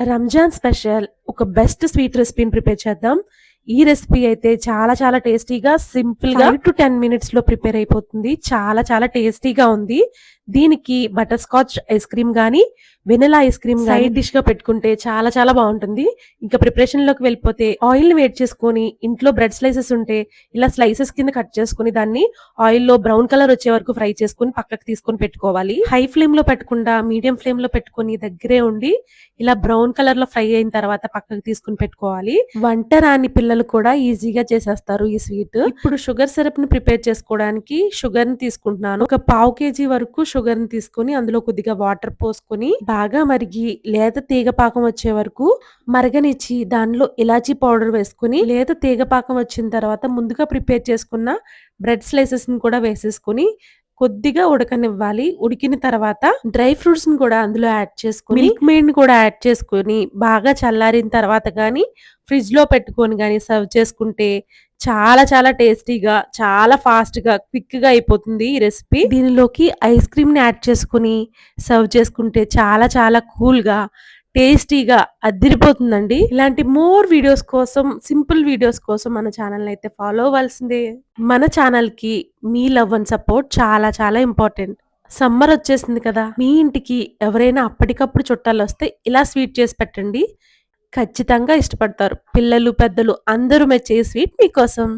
Ramzan special ఒక best sweet రెసిపీని prepare చేద్దాం. ఈ రెసిపీ అయితే చాలా చాలా టేస్టీగా సింపుల్గా టు టెన్ మినిట్స్లో ప్రిపేర్ అయిపోతుంది. చాలా చాలా టేస్టీగా ఉంది. దీనికి బటర్ స్కాచ్ ఐస్ క్రీమ్ గానీ వెనిలా ఐస్ క్రీమ్ సైడ్ డిష్గా పెట్టుకుంటే చాలా చాలా బాగుంటుంది. ఇంకా ప్రిపరేషన్లోకి వెళ్ళిపోతే ఆయిల్ని వేడి చేసుకొని ఇంట్లో బ్రెడ్ స్లైసెస్ ఉంటే ఇలా స్లైసెస్ కింద కట్ చేసుకుని దాన్ని ఆయిల్లో బ్రౌన్ కలర్ వచ్చే వరకు ఫ్రై చేసుకుని పక్కకు తీసుకొని పెట్టుకోవాలి. హై ఫ్లేమ్లో పెట్టకుండా మీడియం ఫ్లేమ్లో పెట్టుకొని దగ్గరే ఉండి ఇలా బ్రౌన్ కలర్లో ఫ్రై అయిన తర్వాత పక్కకు తీసుకుని పెట్టుకోవాలి. వంట రాని పిల్లలు కూడా ఈజీగా చేసేస్తారు ఈ స్వీట్ ఇప్పుడు షుగర్ సిరప్ని ప్రిపేర్ చేసుకోవడానికి షుగర్ని తీసుకుంటున్నాను. ఒక పావు కేజీ వరకు షుగర్ షుగర్ని తీసుకొని అందులో కొద్దిగా వాటర్ పోసుకొని బాగా మరిగి లేత తీగ పాకం వచ్చే వరకు మరగనిచ్చి దానిలో ఇలాచీ పౌడర్ వేసుకుని లేత తీగ పాకం వచ్చిన తర్వాత ముందుగా ప్రిపేర్ చేసుకున్న బ్రెడ్ స్లైసెస్ని కూడా వేసేసుకుని కొద్దిగా ఉడకనివ్వాలి. ఉడికిన తర్వాత డ్రై ఫ్రూట్స్ని కూడా అందులో యాడ్ చేసుకుని మిల్క్ మేడ్ని కూడా యాడ్ చేసుకుని బాగా చల్లారిన తర్వాత కానీ ఫ్రిడ్జ్లో పెట్టుకొని కానీ సర్వ్ చేసుకుంటే చాలా చాలా టేస్టీగా చాలా ఫాస్ట్గా క్విక్గా అయిపోతుంది ఈ రెసిపీ. దీనిలోకి ఐస్ క్రీమ్ని యాడ్ చేసుకుని సర్వ్ చేసుకుంటే చాలా చాలా కూల్గా టేస్టీగా అదిరిపోతుందండి. ఇలాంటి మోర్ వీడియోస్ కోసం సింపుల్ వీడియోస్ కోసం మన ఛానల్ అయితే ఫాలో అవ్వాల్సిందే. మన ఛానల్కి మీ లవ్ అండ్ సపోర్ట్ చాలా చాలా ఇంపార్టెంట్. సమ్మర్ వచ్చేసింది కదా మీ ఇంటికి ఎవరైనా అప్పటికప్పుడు చుట్టాలు వస్తే ఇలా స్వీట్ చేసి పెట్టండి. ఖచ్చితంగా ఇష్టపడతారు. పిల్లలు పెద్దలు అందరూ మెచ్చే స్వీట్ మీకోసం.